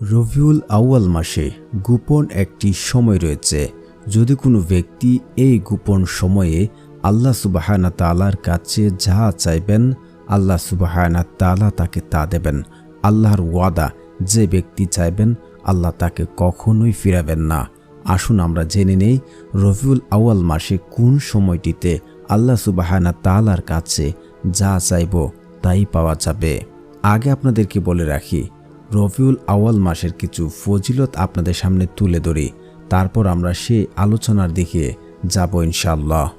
রবিউল আউয়াল মাসে গোপন একটি সময় রয়েছে। যদি কোনো ব্যক্তি এই গোপন সময়ে আল্লাহ সুবাহানা তালার কাছে যা চাইবেন, আল্লাহ সুবাহানা তালা তাকে তা দেবেন। আল্লাহর ওয়াদা, যে ব্যক্তি চাইবেন, আল্লাহ তাকে কখনোই ফিরাবেন না। আসুন আমরা জেনে নেই রবিউল আউয়াল মাসে কোন সময়টিতে আল্লাহ সুবাহানা তালার কাছে যা চাইব তাই পাওয়া যাবে। আগে আপনাদেরকে বলে রাখি রবিউল আওয়াল মাসের কিছু ফজিলত আপনাদের সামনে তুলে ধরি। তারপর আমরা সে আলোচনার দিকে যাব ইনশাল্লাহ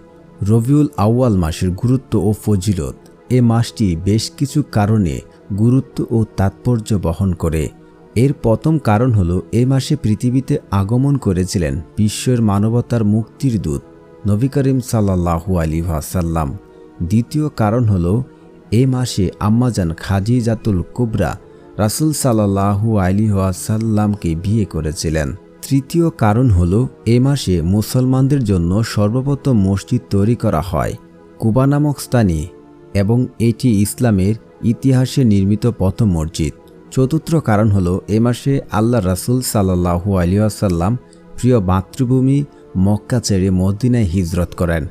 রবিউল আউয়াল মাসের গুরুত্ব ও ফজিলত, এ মাসটি বেশ কিছু কারণে গুরুত্ব ও তাৎপর্য বহন করে। এর প্রথম কারণ হলো, এ মাসে পৃথিবীতে আগমন করেছিলেন বিশ্বের মানবতার মুক্তির দূত নবী করিম সাল্লাহু আলী ওয়াসাল্লাম। দ্বিতীয় কারণ হলো, এ মাসে আম্মাজান খাজিজাতুল কুবরা রাসুল সাল্লাহু আলী ওয়াসাল্লামকে বিয়ে করেছিলেন। তৃতীয় কারণ হল, এ মাসে মুসলমানদের জন্য সর্বপ্রথম মসজিদ তৈরি করা হয়, কুবা নামক স্থানে, এবং এটি ইসলামের ইতিহাসে নির্মিত প্রথম মসজিদ। চতুর্থ কারণ হল, এ মাসে আল্লাহ রাসুল সাল্লাহু আলিয়াসাল্লাম প্রিয় মাতৃভূমি মক্কা ছেড়ে মদিনায় হিজরত করেন,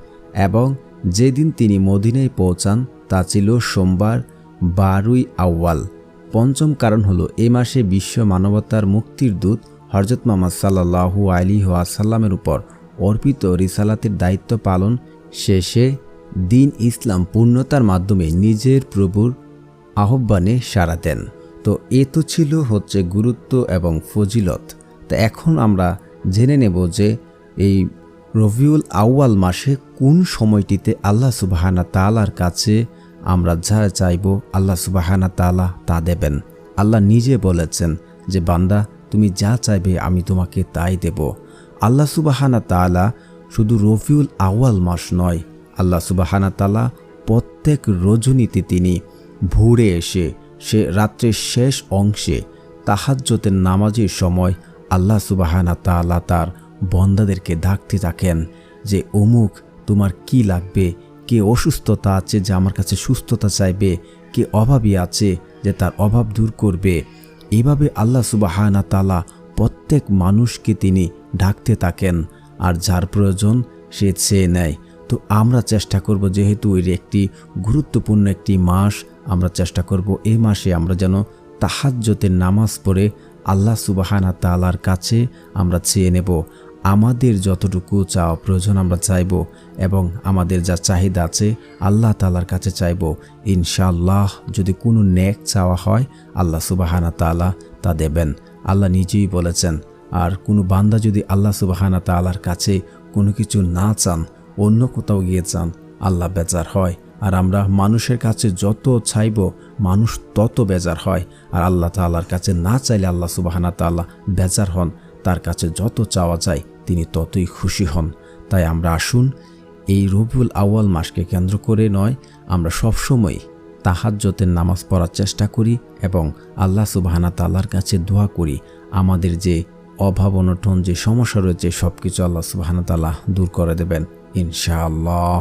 এবং যেদিন তিনি মদিনায় পৌঁছান তা ছিল সোমবার, বারুই আউয়াল। পঞ্চম কারণ হলো, এ মাসে বিশ্ব মানবতার মুক্তির দূত হরজত মোহাম্মদ সাল্লাহু আলী ওয়াসাল্লামের উপর অর্পিত রিসালাতের দায়িত্ব পালন শেষে দিন ইসলাম পূর্ণতার মাধ্যমে নিজের প্রভুর আহ্বানে সাড়া দেন। তো এ তো ছিল হচ্ছে গুরুত্ব এবং ফজিলত। তা এখন আমরা জেনে নেব যে এই রবিউল আউয়াল মাসে কোন সময়টিতে আল্লাহ সুবাহানা তালার কাছে আমরা যা চাইব আল্লাহ সুবাহানা তালা তা দেবেন। আল্লাহ নিজে বলেছেন যে, বান্দা, তুমি যা চাইবে আমি তোমাকে তাই দেব। আল্লাহ সুবাহানা তালা শুধু রফিউল আওয়াল মাস নয়, আল্লাহ সুবাহানা তালা প্রত্যেক রজনীতে তিনি ভোরে এসে, সে রাত্রের শেষ অংশে তাহাজ্যতের নামাজের সময় আল্লাহ সুবাহানা তালা তার বন্দাদেরকে ডাকতে থাকেন যে, অমুক, তোমার কি লাগবে? কে অসুস্থতা আছে যে আমার কাছে সুস্থতা চাইবে, কে অভাবী আছে যে তার অভাব দূর করবে। এভাবে আল্লাহ সুবাহানা তালা প্রত্যেক মানুষকে তিনি ডাকতে থাকেন, আর যার প্রয়োজন সে চেয়ে নেয়। তো আমরা চেষ্টা করব, যেহেতু এর একটি গুরুত্বপূর্ণ একটি মাস, আমরা চেষ্টা করব এই মাসে আমরা যেন তাহাজ্যতের নামাজ পড়ে আল্লাহ সুবাহানা তালার কাছে আমরা চেয়ে নেব। আমাদের যতটুকু চাওয়া প্রয়োজন আমরা চাইব এবং আমাদের যা চাহিদা আছে আল্লাহ তালার কাছে চাইব। ইনশাআল্লাহ যদি কোনো নেক চাওয়া হয়, আল্লাহ সুবাহানা তালা তা দেবেন। আল্লাহ নিজেই বলেছেন, আর কোনো বান্দা যদি আল্লাহ সুবাহানা তালার কাছে কোনো কিছু না চান, অন্য কোথাও গিয়ে চান, আল্লাহ বেজার হয়। আর আমরা মানুষের কাছে যত চাইব, মানুষ তত বেজার হয়। আর আল্লাহ তাল্লার কাছে না চাইলে আল্লাহ সুবাহানা তাল্লাহ বেজার হন, তার কাছে যত চাওয়া যায় তিনি ততই খুশি হন। তাই আমরা আসুন, এই রবিউল আউয়াল মাসকে কেন্দ্র করে নয়, আমরা সবসময় তাহাজ্যতের নামাজ পড়ার চেষ্টা করি এবং আল্লাহ সুবাহানা তাল্লার কাছে দোয়া করি। আমাদের যে অভাব, অনটন, যে সমস্যা রয়েছে সব কিছু আল্লাহ সুবাহানা তাল্লাহ দূর করে দেবেন, ইনশাআল্লাহ।